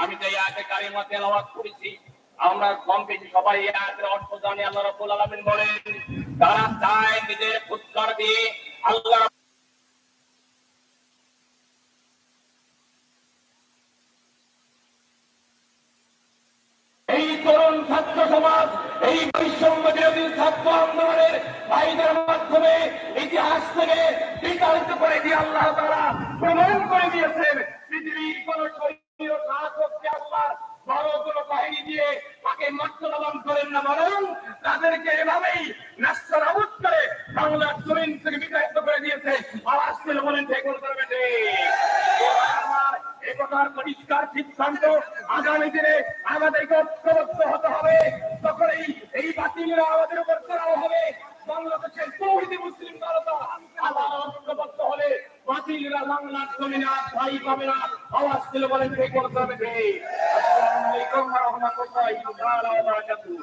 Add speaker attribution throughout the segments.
Speaker 1: আমি যে আয়াতে কারিমা তেলাওয়াত করেছি, আমরা কম বেশি সবাই অর্থ জানি, আল্লাহ রাব্বুল আলামিন বলেন, তারা চায় নিজের ফুৎকার দিয়ে আল্লাহ এই তরুণ ছাত্র সমাজ, এই বৈষম্য বিরোধী ছাত্র আন্দোলনের ভাইদের মাধ্যমে ইতিহাস থেকে বিতাড়িত করে দিয়ে আল্লাহ তারা প্রমাণ করে দিয়েছেন পৃথিবীর কোন শরীর শাসককে আল্লাহ বড় কোনো বাহিনী দিয়ে তাকে মর্যাদাবান করেন না বরং তাদেরকে এভাবেই নাস্তানাবুদ করে বাংলার জমিন থেকে বিতাড়িত করে দিয়েছে আওয়াজ তুলে বলেন ঠিক করবে একতার পরিষ্কার সিদ্ধান্ত আগামী দিনে আমাদেরকে ঐক্যবদ্ধ হতে হবে তখন এই এই বাতিলরা আমাদের উপর করা হবে বাংলাদেশের তৌহিদি মুসলিম জনতা আবার ঐক্যবদ্ধ হলে বাতিলরা বাংলার জমিনে আর ভাই পাবে না আওয়াজ দিলে বলেন ঠিক করতে হবে ঠিক আসসালামু আলাইকুম ওয়া রাহমাতুল্লাহি ওয়া বারাকাতুহু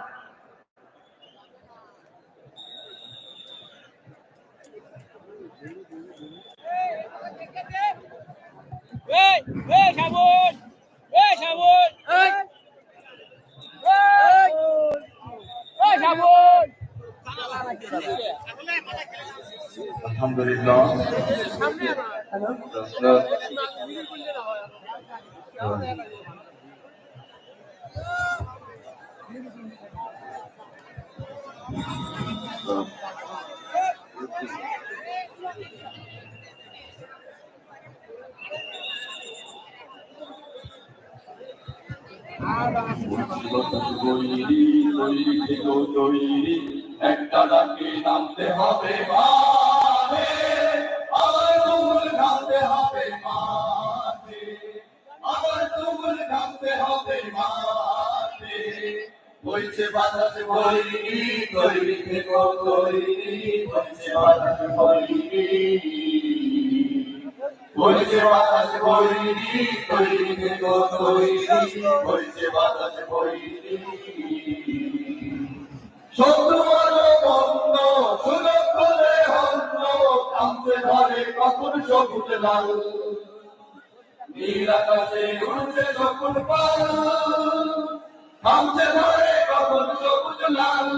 Speaker 2: এই
Speaker 3: এই সাবুন এই সাবুন এই এই এই সাবুন
Speaker 4: আলহামদুলিল্লাহ দর্শক, একটা ডাকে নামতে হবে মাঠে আবার তুমুল নামতে হবে মাঠে আবার তুমুল নামতে হবে মাঠে বইনি বইছে বাতাস বইনি তৈরি থেকো তৈরি বইছে বাতাস বইনি শত্রু মানো বন্ধ সুযোগ করে হন্য কামতে ধরে কখন সবুজ লাল নীল আকাশে উঠছে যখন পাল কামতে ধরে কখন সবুজ লাল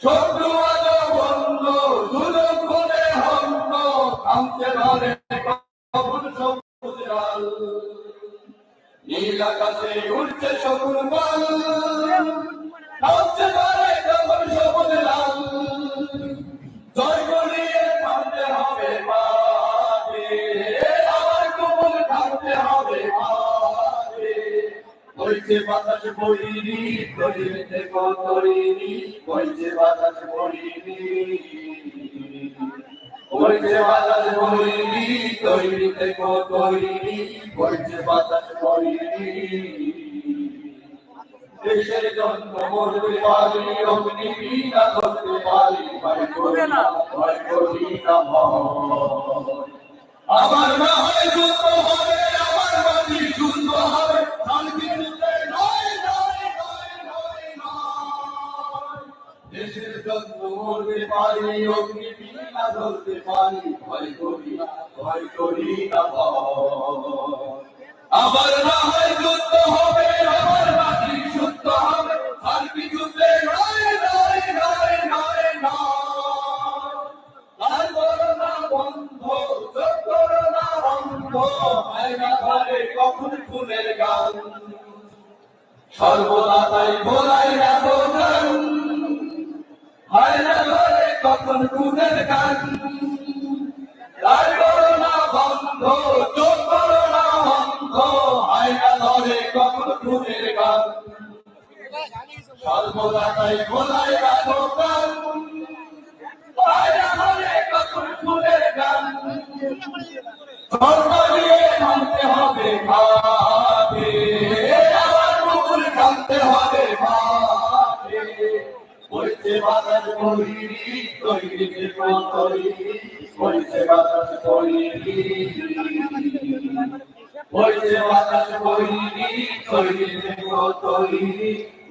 Speaker 4: শত্রু মানো বন্ধ সুযোগ করে হন্য কামতে ধরে কখন সবুজ লাল নীল আকাশে পাল কামতে ধরে কখন সবুজ লাল। জয় করিয়ে থামতে হবে মাঠে আবার কবল থামতে হবে মাঠে বইছে বাতাস বইনি তৈরি থেকো তৈরি বইছে বাতাস বইনি বইছে বাতাস বইনি তৈরি থেকো তৈরি বইছে বাতাস বইনি আমার না হয় যুদ্ধ হবে, আমার মাটি যুদ্ধ হবে। শান্তি যুদ্ধে নয় নয় নয় নয় নয়। দেশের জন্য মরতে পারি অগ্নি বিনা ধরতে পারি ভয় করি ভয় করি না। আবার না হয় যুদ্ধ হবে, আমার মাটি কখন ফুলের গান সর্বদা তাই ভোলাই রাখো গান কখন খুনের গান গান না বন্ধ সর্বদা তাই খোলায় রাখো কান আয়না ধরে কখন খুনের গান ধর্ম নিয়ে মানতে হবে ভাবে আমার মুকুল টানতে হবে ভাবে বইছে বাতাস তৈরি তৈরি তৈরি বইছে বাতাস তৈরি বইছে বাতাস তৈরি তৈরি তৈরি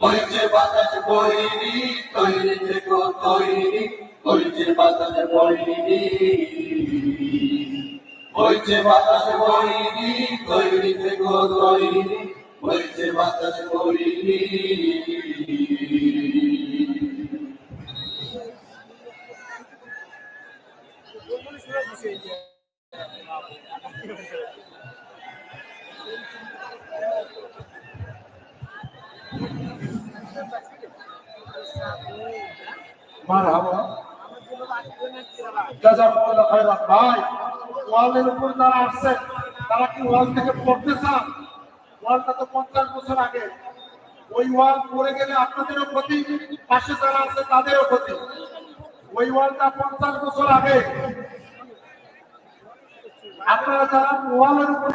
Speaker 4: বইছে বাতাস বইনি, তৈরি থেকো, তৈরি। বইছে বাতাস বইনি। বইছে বাতাস বইনি, তৈরি থেকো, তৈরি। বইছে বাতাস বইরি তারা
Speaker 5: কি ওয়াল থেকে পড়তে চান? ওয়ালটা তো পঞ্চাশ বছর আগে। ওই ওয়াল পড়ে গেলে আপনাদেরও ক্ষতি, পাশে যারা আছে তাদেরও ক্ষতি। ওই ওয়ালটা পঞ্চাশ বছর আগে। আপনারা যারা ওয়ালের উপর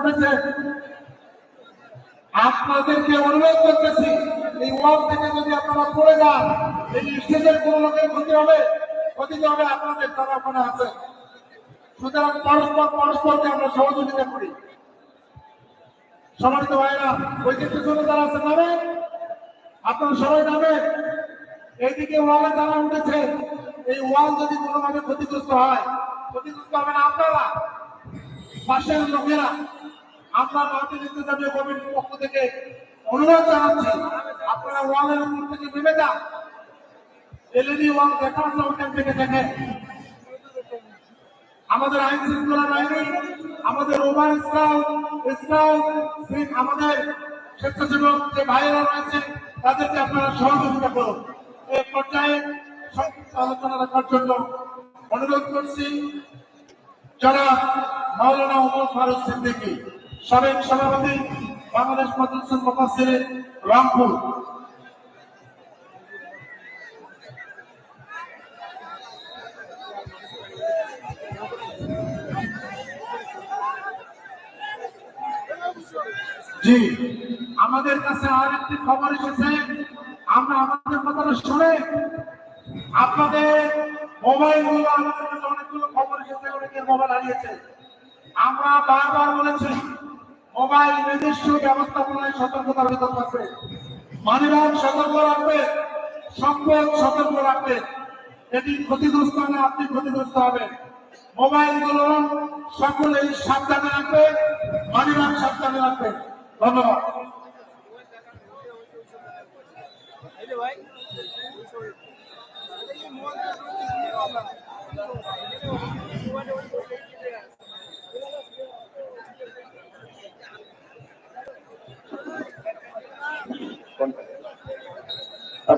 Speaker 5: আপনাদেরকে অনুরোধ করতেছি, এই ওয়াল থেকে যদি আপনারা পড়ে যান, এই স্টেজের কোন লোকের ক্ষতি হবে? ক্ষতি হবে আপনাদের, তারা ওখানে আছে। সুতরাং পরস্পর পরস্পরকে আমরা সহযোগিতা করি। সমানিত ভাইরা ওই যে পিছনে যারা আছে নামে আপনারা সবাই নামে এইদিকে ওয়ালে যারা উঠেছে, এই ওয়াল যদি কোনোভাবে ক্ষতিগ্রস্ত হয়, ক্ষতিগ্রস্ত হবে না আপনারা, পাশের লোকেরা। আমরা মাহফিল ইন্তজামিয়া কমিটির পক্ষ থেকে। অনুরোধ জানাচ্ছি, আপনারা ওয়ালের উপর থেকে নেমে যান। এলইডি ওয়াল দেখা আছে ওখান থেকে দেখেন। আমাদের আইন শৃঙ্খলা বাহিনী, আমাদের ওভার ইসলাম ইসলাম আমাদের স্বেচ্ছাসেবক যে ভাইয়েরা রয়েছে, তাদেরকে আপনারা সহযোগিতা করুন। এই পর্যায়ে আলোচনা রাখার জন্য অনুরোধ করছি, যারা মাওলানা ওমর ফারুক সিদ্দিকী সাবেক সভাপতি বাংলাদেশ মাদ্রাসা মুফাসসির রংপুর। জি, আমাদের কাছে আর একটি খবর এসেছে। আমরা আমাদের কথাটা শুনে আপনাদের মোবাইল আমাদের কাছে অনেকগুলো খবর এসেছে অনেকের মোবাইল হারিয়েছে। আমরা বারবার বলেছি মোবাইল নিজস্ব ব্যবস্থাপনায় সতর্কতার ভিতর থাকবে মানিব্যাগ সতর্ক রাখবে, সম্পদ সতর্ক রাখবে। এটি ক্ষতিগ্রস্ত হলে আপনি ক্ষতিগ্রস্ত হবেন। মোবাইলগুলো সকলেই সাবধানে রাখবে, মানিব্যাগ সাবধানে রাখবে। ধন্যবাদ।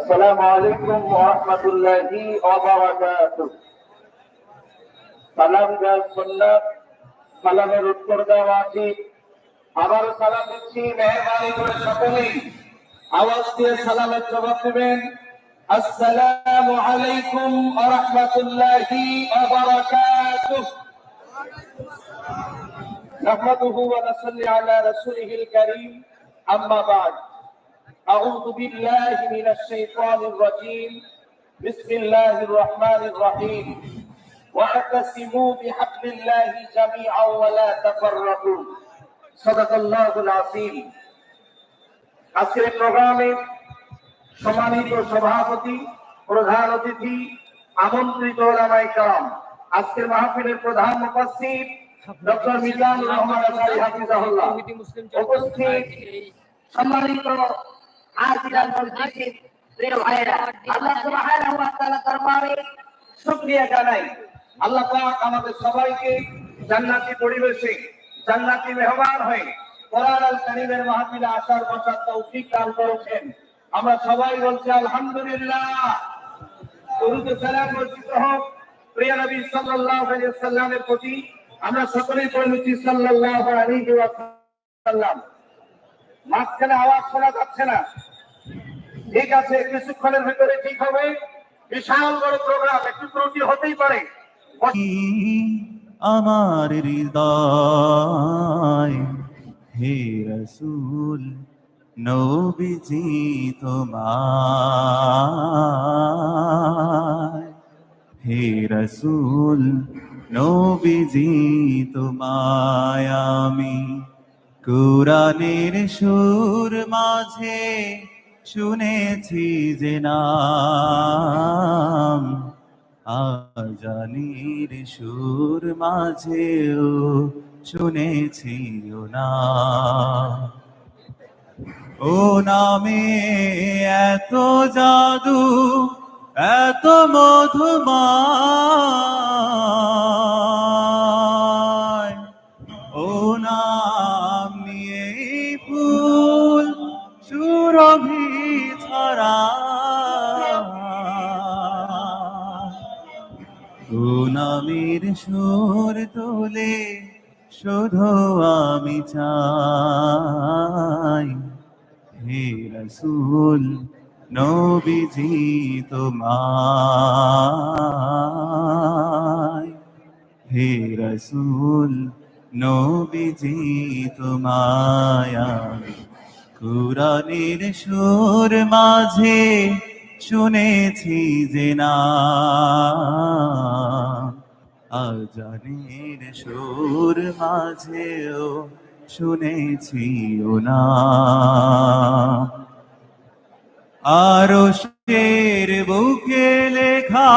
Speaker 6: السلام عليكم ورحمة الله وبركاته সালাম দেওয়া সুন্নাত সালামের উত্তর দেওয়া উচিত আবার সালাম দিচ্ছি মেহরবানি করে সকলেই আওয়াজ দিয়ে সালামের জবাব দেবেন আসসালামু আলাইকুম ওয়া রাহমাতুল্লাহি ওয়া বারাকাতুহু نحمده ونصلي على رسوله الكريم أما بعد أعوذ بالله من الشيطان الرجيم بسم الله الرحمن الرحيم واعتصموا بحبل الله جميعا ولا تفرقوا صدق الله العظيم আজকের প্রোগ্রামে সম্মানিত সভাপতি প্রধান অতিথি আমন্ত্রিত ওলামায়ে کرام আজকের মাহফিলের প্রধান মুফাসসির ডক্টর মিজানুর রহমান আসারি হাফিজাহুল্লাহ উপস্থিত সম্মানিত আজিরাল মসজিদ প্রিয় ভাইরা আল্লাহ সুবহানাহু ওয়া তাআলা দরবারে শুকরিয়া জানাই। আল্লাহ পাক আমাদের সবাইকে জান্নাতি পরিবেশে, জান্নাতি মেহমান হয়ে কোরআন আল কারীমের মাহফিলে আসার বসার তৌফিক দান করেছেন। আমরা সবাই বলছি, আলহামদুলিল্লাহ। দরুদ সালাম বর্ষিত হোক। প্রিয় নবী সাল্লাল্লাহু আলাইহি ওয়াসাল্লামের প্রতি আমরা সকলেই পড়েছি সাল্লাল্লাহু আলাইহি মাঝখানে আওয়াজ শোনা যাচ্ছে না। ঠিক আছে, কিছুক্ষণের ভিতরে ঠিক হবে। বিশাল বড় প্রোগ্রাম একটু ত্রুটি হতেই পারে।
Speaker 7: আমার হৃদয়, হে রসুল, নবীজি তোমায়। হে রসুল, নবীজি তোমায় আমি কোরআনের সুর মাঝে শুনেছি যে নাম। আজানির সুর মাঝেও শুনেছি ও না ও নামে এত জাদু, এত মধুমায় গুনামের সুর তোলে, শুধু আমি চাই। হে রসুল, নবীজি তোমায়। হে রসুল, নবীজি তোমায়। কুরানের সুর মাঝে শুনেছি যে না। আজানের সুর মাঝেও শুনেছি না আরও শের বুকে লেখা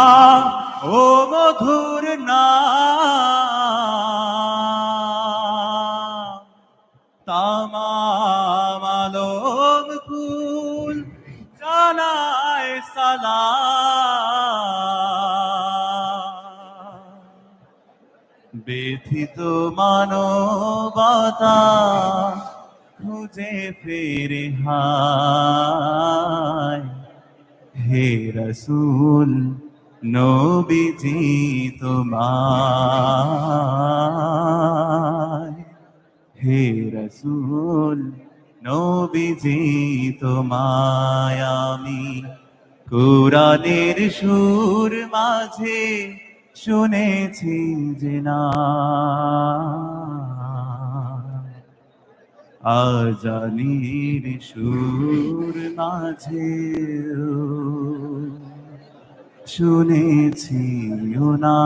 Speaker 7: ও মধুর না ব্যথিত মানবতা খুঁজে ফেরে হায়। হে রসুল নবীজি তোমায় হে রসুল নবীজি তোমায় আমি কোরআনের সুর মাঝে শুনেছি যে না। আজানির সুর মাঝে শুনেছি না।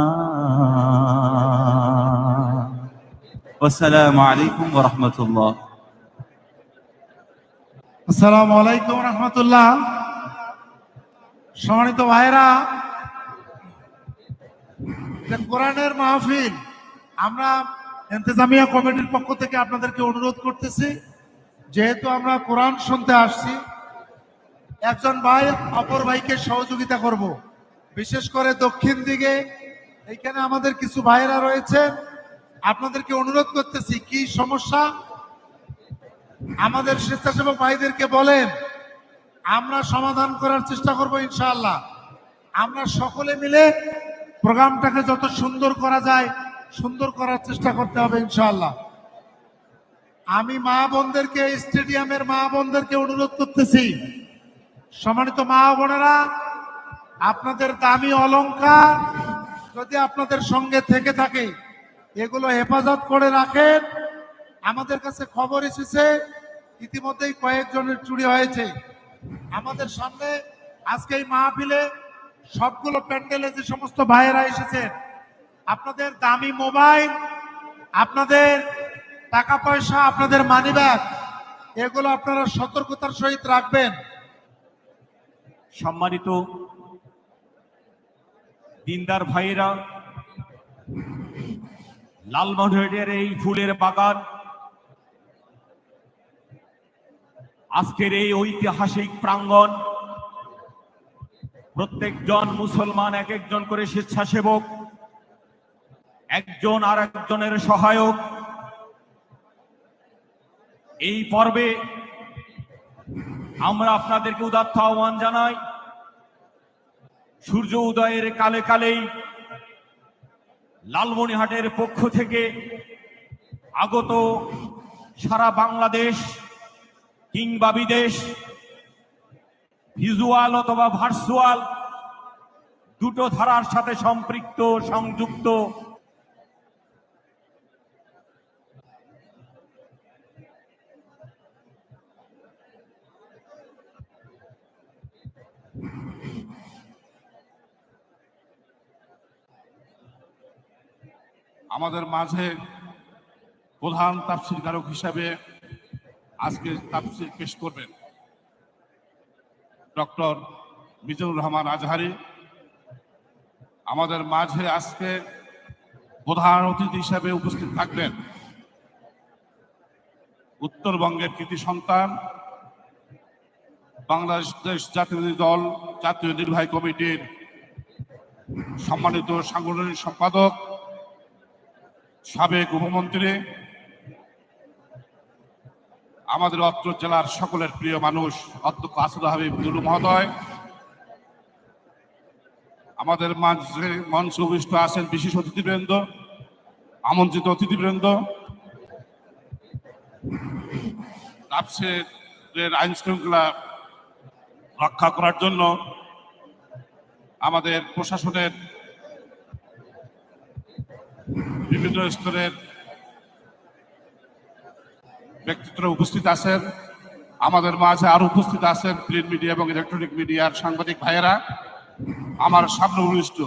Speaker 7: আসসালামু আলাইকুম ওয়া রাহমাতুল্লাহ
Speaker 5: আসসালামু আলাইকুম রহমতুল্লাহ সম্মানিত ভাইরা কোরআনের মাহফিল, আমরা ইন্তেজামিয়া কমিটির পক্ষ থেকে আপনাদেরকে অনুরোধ করতেছি, যেহেতু আমরা কোরআন শুনতে আসছি, একজন ভাই অপর ভাইকে সহযোগিতা করব। বিশেষ করে দক্ষিণ দিকে, এইখানে আমাদের কিছু ভাইরা রয়েছে। আপনাদেরকে অনুরোধ করতেছি, কি সমস্যা? আমাদের স্বেচ্ছাসেবক ভাইদেরকে বলেন, আমরা সমাধান করার চেষ্টা করব ইনশাআল্লাহ। আমরা সকলে মিলে প্রোগ্রামটাকে যত সুন্দর করা যায়, সুন্দর করার চেষ্টা করতে হবে ইনশাল্লাহ আমি মা বোনদেরকে, স্টেডিয়ামের মা বোনদেরকে অনুরোধ করতেছি, সম্মানিত মা বোনেরা, আপনাদের দামি অলংকার যদি আপনাদের সঙ্গে থেকে থাকে, এগুলো হেফাজত করে রাখেন। আমাদের কাছে খবর এসেছে, ইতিমধ্যেই কয়েকজনের চুরি হয়েছে। আমাদের সামনে আজকে এই মাহফিলে সবগুলো প্যান্ডেলে যে সমস্ত ভাইয়েরা এসেছেন আপনাদের দামি মোবাইল, আপনাদের টাকা পয়সা, আপনাদের মানি ব্যাগ এগুলো আপনারা সতর্কতার সহিত রাখবেন।
Speaker 7: সম্মানিত
Speaker 8: দিনদার ভাইয়েরা লালমোহনের এই ফুলের বাগান, আজকের এই ঐতিহাসিক প্রাঙ্গণ প্রত্যেকজন মুসলমান এক একজন করে স্বেচ্ছাসেবক, একজন আর একজনের সহায়ক। এই পর্বে আমরা আপনাদেরকে উদাত্ত আহ্বান জানাই, সূর্য উদয়ের কালে কালেই লালমনিহাটের পক্ষ থেকে আগত সারা বাংলাদেশ কিংবা বিদেশ ভিজুয়াল অথবা ভার্চুয়াল, দুটো ধারার সাথে সম্পৃক্ত, সংযুক্ত।
Speaker 2: আমাদের মাঝে প্রধান তাফসির কারক হিসাবে আজকে তাফসির পেশ করবেন। ডক্টর মিজানুর রহমান আজহারি। আমাদের মাঝে আজকে প্রধান অতিথি হিসাবে উপস্থিত থাকবেন। উত্তরবঙ্গের কৃতি সন্তান, বাংলাদেশ জাতীয় দল, জাতীয় নির্বাহী কমিটির সম্মানিত সাংগঠনিক সম্পাদক, সাবেক উপমন্ত্রী আমাদের অত্র জেলার সকলের প্রিয় মানুষ, অধ্যক্ষ আসাদ হাবিব দুলু মহোদয়। আমাদের মাঝে মঞ্চ উপবিষ্ট আছেন বিশেষ অতিথিবৃন্দ, আমন্ত্রিত অতিথিবৃন্দ। আইন শৃঙ্খলা রক্ষা করার জন্য আমাদের প্রশাসনের বিভিন্ন স্তরের ব্যক্তিত্বরা উপস্থিত আছেন, আমাদের মাঝে আরও উপস্থিত আছেন প্রিন্ট মিডিয়া এবং ইলেকট্রনিক মিডিয়ার সাংবাদিক ভাইয়েরা, আমার সামনে অনুষ্ঠ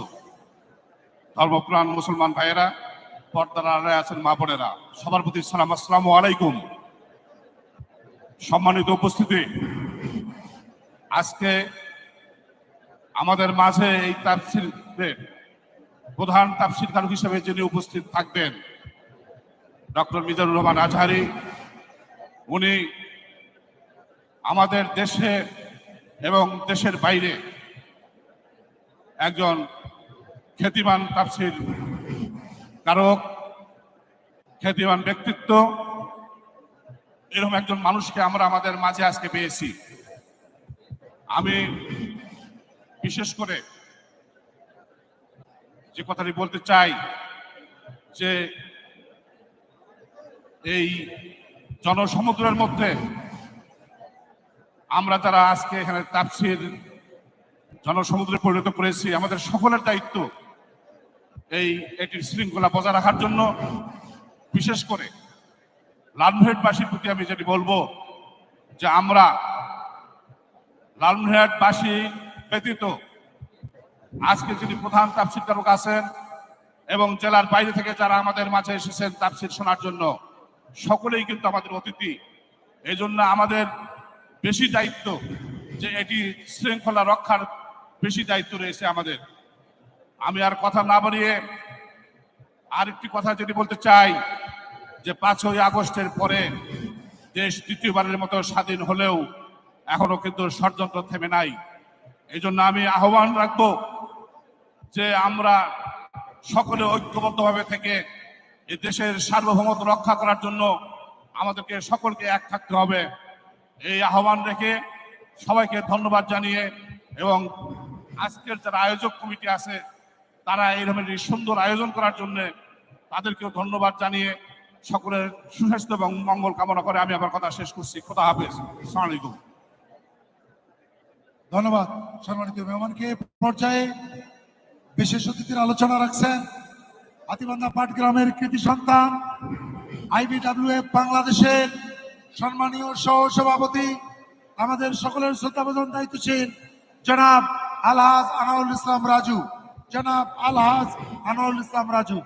Speaker 2: ধর্মপ্রাণ মুসলমান ভাইয়েরা, পর্দার আড়ায় আছেন মা বোনেরা, সবার প্রতি সালাম, আসসালামু আলাইকুম। সম্মানিত উপস্থিতি, আজকে আমাদের মাঝে এই তাফসিরের প্রধান তাফসির কারক হিসেবে যিনি উপস্থিত থাকবেন, ডক্টর মিজানুর রহমান আজহারি উনি আমাদের দেশে এবং দেশের বাইরে একজন খ্যাতিমান তাফসির কারক, খ্যাতিমান ব্যক্তিত্ব। এরকম একজন মানুষকে আমরা আমাদের মাঝে আজকে পেয়েছি। আমি বিশেষ করে যে কথাটি বলতে চাই যে এই জনসমুদ্রের মধ্যে আমরা যারা আজকে এখানে তাপসির জনসমুদ্রে পরিণত করেছি, আমাদের সকলের দায়িত্ব এই এটির শৃঙ্খলা বজায় রাখার জন্য। বিশেষ করে লালমোহেটবাসীর প্রতি আমি যেটি বলব যে আমরা লালমোহেটবাসী ব্যতীত আজকে যিনি প্রধান তাফসির তারক আছেন এবং জেলার বাইরে থেকে যারা আমাদের মাঝে এসেছেন তাফসির শোনার জন্য সকলেই কিন্তু আমাদের অতিথি। এই জন্য আমাদের বেশি দায়িত্ব যে এটি শৃঙ্খলা রক্ষার বেশি দায়িত্ব রয়েছে আমাদের। আমি আর কথা না বাড়িয়ে আরেকটি কথা যদি বলতে চাই যে পাঁচই আগস্টের পরে দেশ দ্বিতীয়বারের মতো স্বাধীন হলেও এখনও কিন্তু ষড়যন্ত্র থেমে নাই। এই জন্য আমি আহ্বান রাখব যে আমরা সকলে ঐক্যবদ্ধভাবে থেকে এই দেশের সার্বভৌমত্ব রক্ষা করার জন্য আমাদেরকে সকলকে এক থাকতে হবে। এই আহ্বান রেখে সবাইকে ধন্যবাদ জানিয়ে এবং আজকের যারা আয়োজক কমিটি আছে, তারা এই ধরনের সুন্দর আয়োজন করার জন্য তাদেরকেও ধন্যবাদ জানিয়ে সকলের সুস্বাস্থ্য এবং মঙ্গল কামনা করে আমি আমার কথা শেষ করছি। খোদা হাফেজ। আসসালামু আলাইকুম।
Speaker 5: ধন্যবাদ সম্মানিত মেহমানকে। পর্যায়ে বিশেষ অতিথির আলোচনা রাখছেন হাতিবান্ধা পাটগ্রামের কৃতি সন্তান আইবিডাব্লিউএফ বাংলাদেশের সম্মানীয় সহ সভাপতি আমাদের সকলের শ্রদ্ধাবোধন দায়িত্বশীল জনাব আলহাজ আনাউল ইসলাম রাজু জনাব আলহাজ আনাউল ইসলাম রাজু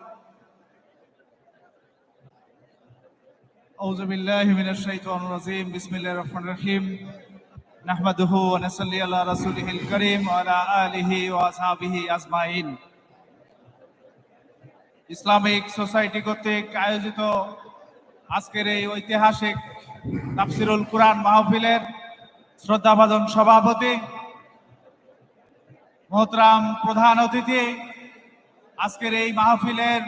Speaker 9: أعوذ بالله من الشيطان الرجيم بسم الله الرحمن الرحيم نحمده ونصلي على رسوله الكريم وعلى آله وأصحابه أجمعين ইসলামিক সোসাইটি কর্তৃক আয়োজিত আজকের এই ঐতিহাসিক তাফসিরুল কোরআন মাহফিলের শ্রদ্ধাভাজন সভাপতি, মোহতরাম প্রধান অতিথি, আজকের এই মাহফিলের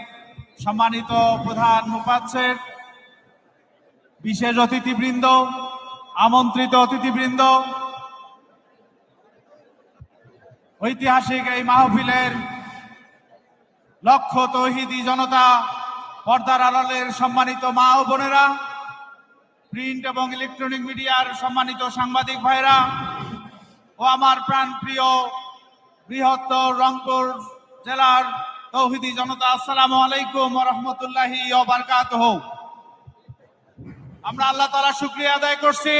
Speaker 9: সম্মানিত প্রধান মুপাচ্ছের বিশেষ অতিথিবৃন্দ, আমন্ত্রিত অতিথিবৃন্দ, ঐতিহাসিক এই মাহফিলের লক্ষ তৌহিদি জনতা, পর্দার আড়ালের সম্মানিত মা ও বোনেরা, প্রিন্ট এবং ইলেকট্রনিক মিডিয়ার সম্মানিত সাংবাদিক ভাইরা ও আমার প্রাণপ্রিয় বৃহত্তর রংপুর জেলার তৌহিদি জনতা, আসসালামু আলাইকুম রহমতুল্লাহি বারকাত আমরা আল্লাহ তালা শুক্রিয়া আদায় করছি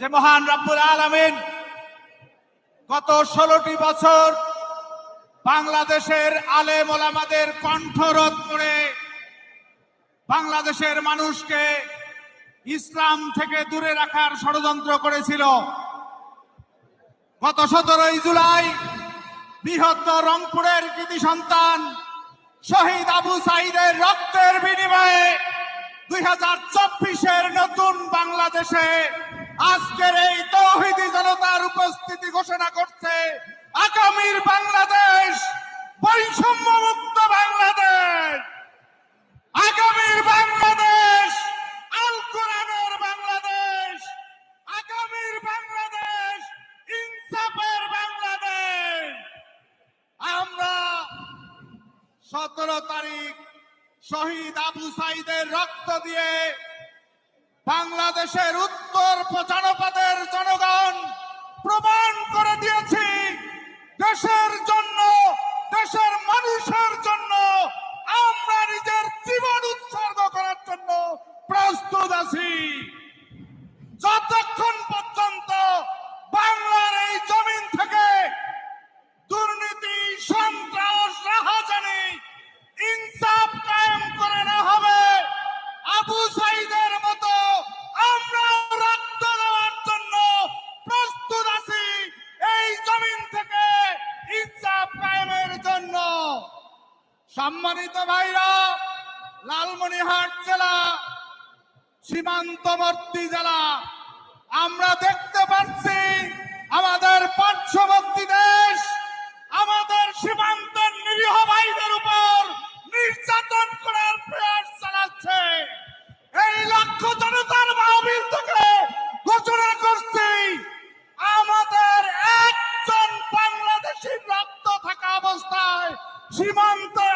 Speaker 9: যে মহান রাব্বুল আলামিন গত ষোলোটি বছর বাংলাদেশের আলেম ওলামাদের কণ্ঠরোধ করে বাংলাদেশের মানুষকে ইসলাম থেকে দূরে রাখার ষড়যন্ত্র করেছিল। গত সতেরোই জুলাই বৃহত্তর রংপুরের কৃতি সন্তান শহীদ আবু সাইদের রক্তের বিনিময়ে দুই হাজার চব্বিশের নতুন বাংলাদেশে আজকের এই তৌহিদি জনতার উপস্থিতি ঘোষণা করছে আগামীর বাংলাদেশ বৈষম্য মুক্ত বাংলাদেশ। আগামীর বাংলাদেশ, আল কোরআনের বাংলাদেশ। আগামীর বাংলাদেশ, ইনসাফের বাংলাদেশ। আমরা সতেরো তারিখ শহীদ আবু সাইদের রক্ত দিয়ে বাংলাদেশের উত্তর পঁচানপাদের জনগণ প্রমাণ করে দিয়েছি। দেশের জন্য দেশের মানুষের জন্য আমরা নিজের জীবন উৎসর্গ করার জন্য প্রস্তুত আছি। সম্মানিত ভাইরা, লালমনিরহাট জেলা, সীমান্তবর্তী জেলা, আমরা দেখতে পাচ্ছি আমাদের পার্শ্ববর্তী দেশ, আমাদের সীমান্তের নিরীহ ভাইদের উপর নির্যাতন করার প্রয়াস চালাচ্ছে। এই লক্ষ্য জনতার মাহবিল থেকে ঘোষণা করছি, আমাদের একজন বাংলাদেশি রক্ত থাকা অবস্থায় সীমান্তে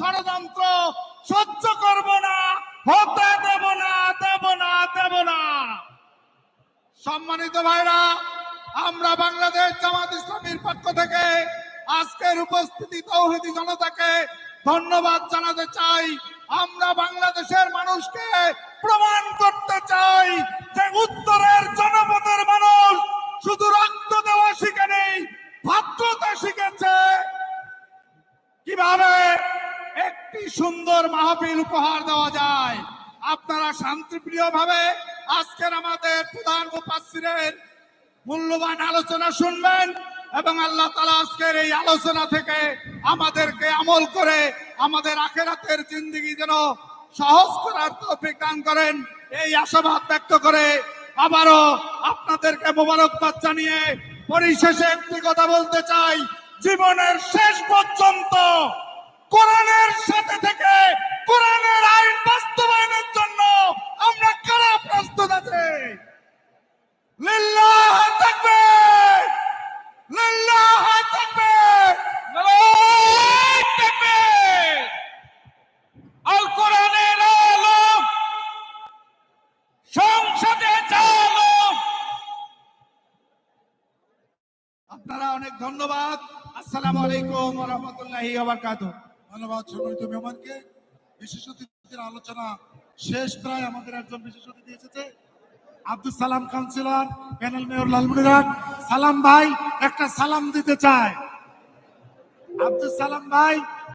Speaker 9: ষড়যন্ত্র সহ্য করব না, হতে দেব না দেব না দেব না। সম্মানিত ভাইরা, আমরা বাংলাদেশ জামাত ইসলামীর পক্ষ থেকে আজকের উপস্থিতি তৌহিদি জনতাকে ধন্যবাদ জানাতে চাই। আমরা বাংলাদেশের মানুষকে প্রমাণ করতে চাই যে উত্তরের জনপদের মানুষ শুধু রক্ত দেওয়া শিখে নেই ভদ্রতা শিখেছে। কীভাবে একটি সুন্দর মাহফিল উপহার দেওয়া যায়। আপনারা শান্তিপ্রিয় ভাবে আজকের আমাদের প্রধান মুফাসসিরের মূল্যবান আলোচনা শুনবেন এবং আল্লাহ তালা আজকের এই আলোচনা থেকে আমাদেরকে আমল করে আমাদের আখেরাতের জিন্দিগি যেন সহজ করার তৌফিক দান করেন। এই আশাবাদ ব্যক্ত করে আবারও আপনাদেরকে মোবারকবাদ জানিয়ে পরিশেষে একটি কথা বলতে চাই। জীবনের শেষ পর্যন্ত কোরআনের সাথে থেকে কোরআনের আইন বাস্তবায়নের জন্য আমরা কারা প্রস্তুত আছে? লিল্লাহ তাকবীর! লিল্লাহ কোরআনের আলো! সংসদে চালো! আপনারা অনেক ধন্যবাদ। আসসালামু আলাইকুম ওয়া রাহমাতুল্লাহি ওয়া
Speaker 5: ধন্যবাদ সম্মানিত মেহমানকে। বিশেষ অতিথির আলোচনা শেষ প্রায় আমাদের একজন বিশেষ অতিথি এসেছে। Abdul Salam councillor panel mayor Lalmonirhat. সালাম ভাই, একটা সালাম দিতে চায়। আব্দুল সালাম ভাই